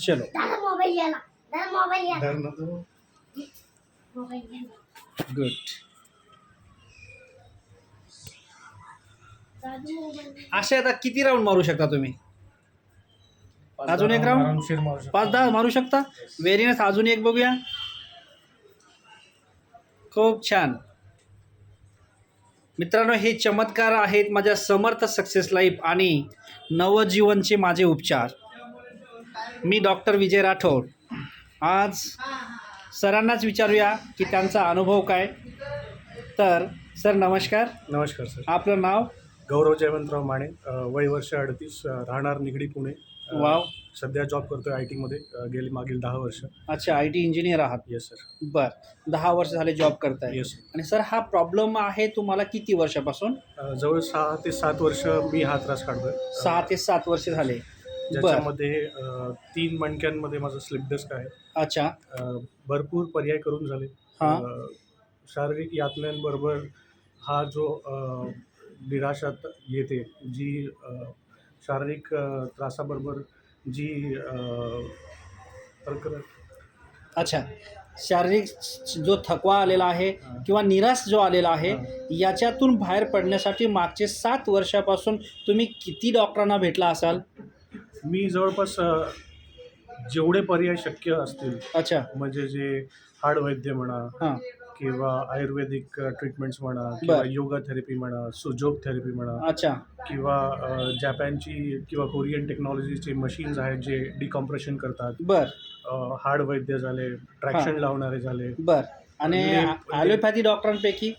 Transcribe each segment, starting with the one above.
चलो. गुड असे आता किती राऊंड मारू शकता तुम्ही? अजून एक राऊंड आरामशीर मारू शकतो. पाच दहा मारू शकता? व्हेरी नाईस अजून एक बघूया. खूप छान. मित्रांनो हे चमत्कार आहेत माझ्या समर्थ सक्सेस लाईफ आणि नवजीवनचे माझे उपचार. मी डॉक्टर विजय राठोड. आज सरांनाच विचारूया की त्यांचा अनुभव काय. तर सर नमस्कार. नमस्कार सर. आपलं नाव? गौरव जयवंतराव माने वय वर्ष अडतीस राहणार निगडी पुणे. वाव. सध्या जॉब करतोय आय टीमध्ये गेली मागील दहा वर्ष. अच्छा आय टी इंजिनियर आहात. येस सर बर. दहा वर्ष झाले जॉब करताय. येस आणि सर हा प्रॉब्लेम आहे तुम्हाला किती वर्षापासून? जवळ सहा ते सात वर्ष मी हा त्रास काढतोय. सहा ते सात वर्ष झाले. ज्याच्यामध्ये अ, तीन मणक्यांमध्ये माझं स्लिप डिस्क आहे. अच्छा. अ, भरपूर पर्याय करून झाले. हां. अ, शारीरिक यातनांबरोबर हा जो अ, निराशात येते जी अ, शारीरिक अ, त्रासाबरोबर जी अ, प्रकर अच्छा. शारीरिक जो थकवा आलेला आहे हां. किंवा निराश जो आलेला आहे. याच्यातून बाहेर पडण्यासाठी मागचे सात वर्षापासून तुम्ही किती डॉक्टरांना भेटला असाल? मी जवळपास जेवढे पर्याय शक्य असतील अच्छा. म्हणजे जे हाडवैद्य म्हणा हां. किंवा आयुर्वेदिक ट्रीटमेंट्स म्हणा किंवा. योगा थेरपी म्हणा सुजोग थेरपी म्हणा अच्छा. किंवा जपानची किंवा कोरियन टेक्नॉलॉजीचे मशीन्स आहेत जे डिकॉम्प्रेशन करतात. बर. हाड वैद्य झाले ट्रॅक्शन लावणारे झाले. बर. आणि ॲलोपॅथी डॉक्टरांपैकी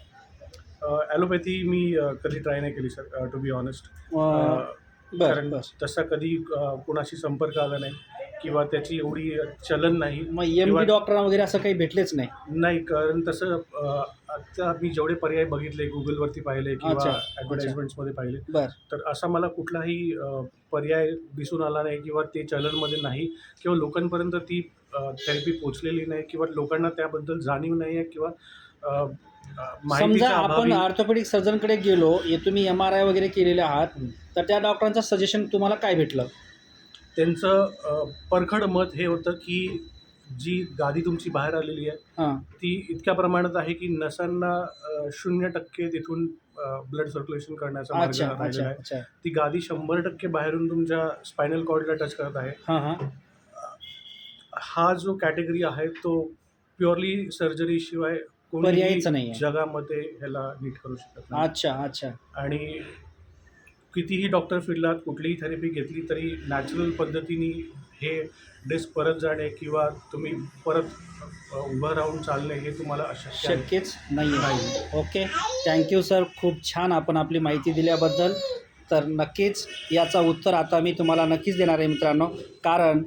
ॲलोपॅथी मी कधी ट्राय नाही केली सर टू बी ऑनेस्ट बर कारण बर. तसा कधी अ, कुणाशी संपर्क आला नाही किंवा त्याची एवढी चलन नाही मग एम किंवा- डी डॉक्टर वगैरे असं काही भेटलेच नाही? नाही कारण तसं अ, आता मी जेवढे पर्याय बघितले गुगलवरती पाहिले अच्छा, किंवा अच्छा. ॲडव्हर्टाईजमेंट्समध्ये पाहिले बर. तर असा मला कुठलाही अ, पर्याय दिसून आला नाही किंवा ते चलनमध्ये नाही किंवा लोकांपर्यंत ती थेरपी पोचलेली नाही किंवा लोकांना त्याबद्दल जाणीव नाही आहे किंवा अ, समजा आपण ऑर्थोपेडिक सर्जनकडे गेलो हे तुम्ही एम आर आय वगैरे केलेले आहात. तर त्या डॉक्टरांचं सजेशन तुम्हाला काय भेटलं? त्यांचं परखड मत हे होतं की जी गादी तुमची बाहेर आलेली आहे ती इतक्या प्रमाणात आहे की नसांना शून्य टक्के तिथून ब्लड सर्क्युलेशन करण्याचा मार्ग राहिलेला आहे. ती गादी शंभर टक्के बाहेरून तुमच्या स्पायनल कॉर्डला टच करत आहे. हां जो कॅटेगरी आहे तो प्युअरली सर्जरी पर्यायच नाहीये. जगामध्ये ह्याला नीट करू शकत नाही. अच्छा अच्छा. आणि कितीही डॉक्टर फिरलात कुठलीही थेरपी घेतली तरी नॅचरल पद्धतीने हे डिस्क परत जाणे किंवा तुम्ही परत अ, उभं राहून चालणे हे तुम्हाला अशक्य आहे. शक्यच नाही नाही. ओके. थँक्यू सर खूप छान आपण आपली माहिती दिल्याबद्दल. तर नक्कीच याचा उत्तर आता मी तुम्हाला नक्कीच देणार आहे मित्रांनो. कारण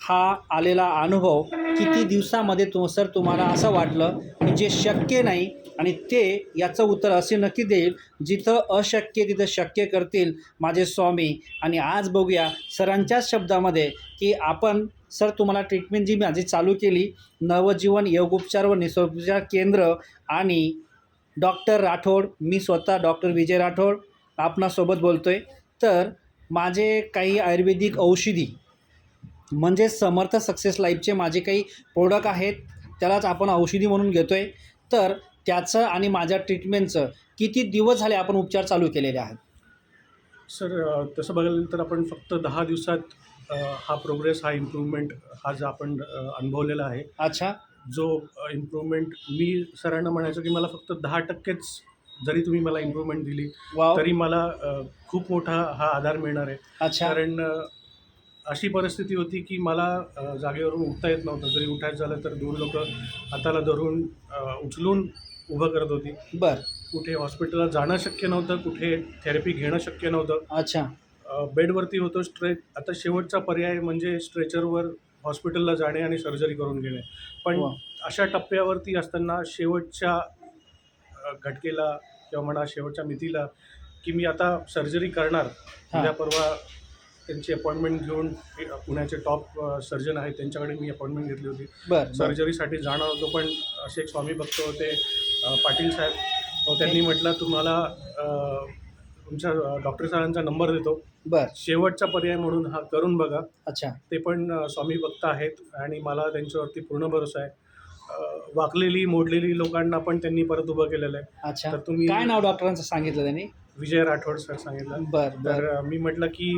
हा आलेला अनुभव किती दिवसामध्ये तुम सर तुम्हाला असं वाटलं की जे शक्य नाही आणि ते याचं उत्तर असे नक्की देईल जिथं अशक्य तिथं शक्य करतील माझे स्वामी. आणि आज बघूया सरांच्याच शब्दामध्ये की आपण सर तुम्हाला ट्रीटमेंट जी माझी चालू केली नवजीवन योगोपचार व निसर्गोपचार केंद्र आणि डॉक्टर राठोड मी स्वतः डॉक्टर विजय राठोड आपणासोबत बोलतो आहे तर माझे काही आयुर्वेदिक औषधी म्हणजे समर्थ सक्सेस लाईफचे माझे काही प्रोडक्ट आहेत त्यालाच आपण औषधी म्हणून घेतो आहे तर त्याचं आणि माझ्या ट्रीटमेंटचं किती दिवस झाले आपण उपचार चालू केलेले आहेत? सर तसं बघायला तर आपण फक्त दहा दिवसात हा प्रोग्रेस हा इम्प्रूव्हमेंट हा जो आपण अनुभवलेला आहे अच्छा. जो इम्प्रूव्हमेंट मी सरांना म्हणायचो की मला फक्त दहा टक्केच जरी तुम्ही मला इम्प्रूव्हमेंट दिली तरी मला खूप मोठा हा आधार मिळणार आहे. अच्छा. कारण अशी परिस्थिती होती की मला जागेवरून उठता येत नव्हतं. जरी उठायचं झालं तर दोन लोक हाताला धरून उचलून उभं करत होती. बर. कुठे हॉस्पिटलला जाणं शक्य नव्हतं कुठे थेरपी घेणं शक्य नव्हतं. अच्छा. बेडवरती होतो स्ट्रेच आता शेवटचा पर्याय म्हणजे स्ट्रेचरवर हॉस्पिटलला जाणे आणि सर्जरी करून घेणे. पण. अशा टप्प्यावरती असताना शेवटच्या घटकेला किंवा म्हणा शेवटच्या मितीला की मी आता सर्जरी करणार उद्या परवा त्यांची अपॉइंटमेंट घेऊन हे पुण्याचे टॉप सर्जन आहेत त्यांच्याकडे मी अपॉइंटमेंट घेतली होती. सर्जरीसाठी जाणार होतो पण असे एक स्वामी भक्त होते पाटील साहेब तर त्यांनी म्हटलं तुम्हाला तुमच्या डॉक्टर सरांचा नंबर देतो. बर. शेवटचा पर्याय म्हणून हा करून बघा. अच्छा. ते पण स्वामी भक्त आहेत आणि मला त्यांच्यावरती पूर्ण भरोसा आहे. वाकलेली मोडलेली लोकांना पण त्यांनी परत उभं केलेलं आहे. अच्छा. तर तुम्ही काय नाव डॉक्टरांचं सांगितलं त्यांनी? विजय राठोड सर सांगितलं. बर बर. तर मी म्हटलं की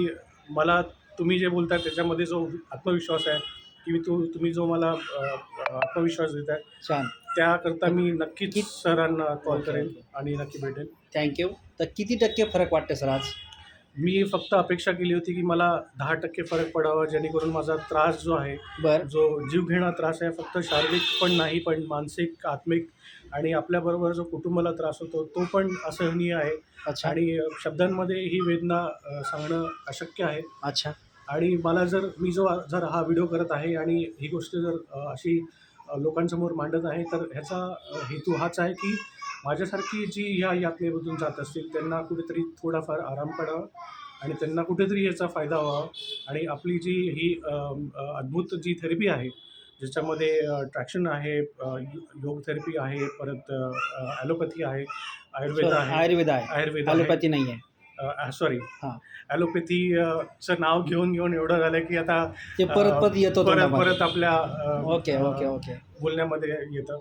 मला तुम्ही जे बोलताय त्याच्यामध्ये जो आत्मविश्वास आहे की तू तुम्ही जो मला आत्मविश्वास देताय छान. त्याकरता मी नक्कीच सरांना कॉल करेन. आणि नक्की भेटेन. थँक्यू तर किती टक्के फरक वाटते सर आज? मी फक्त अपेक्षा केली होती की मला दहा टक्के फरक पडावा जेणेकरून माझा त्रास जो आहे बर. जो जीवघेणा त्रास आहे फक्त शारीरिक पण नाही पण मानसिक आत्मिक आणि आपल्याबरोबर जो कुटुंबाला त्रास होतो तो पण असहनीय आहे. अच्छा. आणि शब्दांमध्ये ही वेदना अ, सांगणं अशक्य आहे. अच्छा. आणि मला जर मी जो जर हा व्हिडिओ करत आहे आणि ही गोष्ट जर अ, अशी अ, लोकांसमोर मांडत आहे तर ह्याचा अ, हेतू हाच आहे की माझ्यासारखी जी ह्या यातनेमधून जात असतील त्यांना कुठेतरी थोडाफार आराम पडावा आणि त्यांना कुठेतरी याचा फायदा व्हावा आणि आपली जी ही अद्भुत जी थेरपी आहे ज्याच्यामध्ये ट्रॅक्शन आहे योग थेरपी आहे परत ॲलोपॅथी आहे आयुर्वेद आहे आयुर्वेद आहे. आयुर्वेद ॲलोपॅथी नाही आहे सॉरी हां. ॲलोपॅथी चं नाव घेऊन घेऊन एवढं झालं की आता ते परत परत येतो परत. परत आपल्या ओके ओके ओके. बोलण्यामध्ये येतं.